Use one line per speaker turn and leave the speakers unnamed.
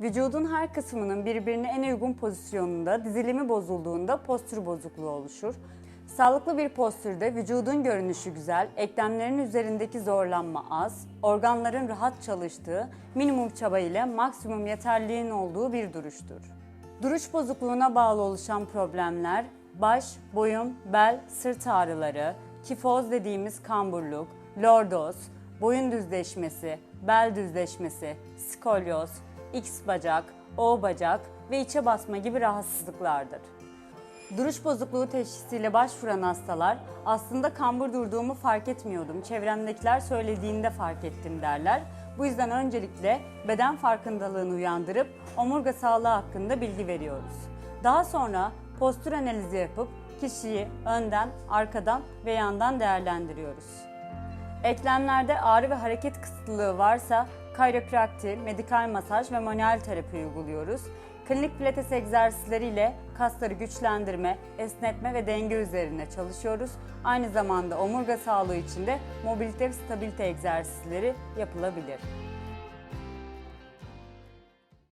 Vücudun her kısmının birbirine en uygun pozisyonunda dizilimi bozulduğunda postür bozukluğu oluşur. Sağlıklı bir postürde vücudun görünüşü güzel, eklemlerin üzerindeki zorlanma az, organların rahat çalıştığı, minimum çaba ile maksimum yeterliğin olduğu bir duruştur. Duruş bozukluğuna bağlı oluşan problemler baş, boyun, bel, sırt ağrıları, kifoz dediğimiz kamburluk, lordoz, boyun düzleşmesi, bel düzleşmesi, skolyoz, X bacak, O bacak ve içe basma gibi rahatsızlıklardır. Duruş bozukluğu teşhisiyle başvuran hastalar aslında kambur durduğumu fark etmiyordum. Çevremdekiler söylediğinde fark ettim derler. Bu yüzden öncelikle beden farkındalığını uyandırıp omurga sağlığı hakkında bilgi veriyoruz. Daha sonra postür analizi yapıp kişiyi önden, arkadan ve yandan değerlendiriyoruz. Eklemlerde ağrı ve hareket kısıtlılığı varsa kayroprakti, medikal masaj ve manuel terapi uyguluyoruz. Klinik pilates egzersizleriyle kasları güçlendirme, esnetme ve denge üzerine çalışıyoruz. Aynı zamanda omurga sağlığı için de mobilite ve stabilite egzersizleri yapılabilir.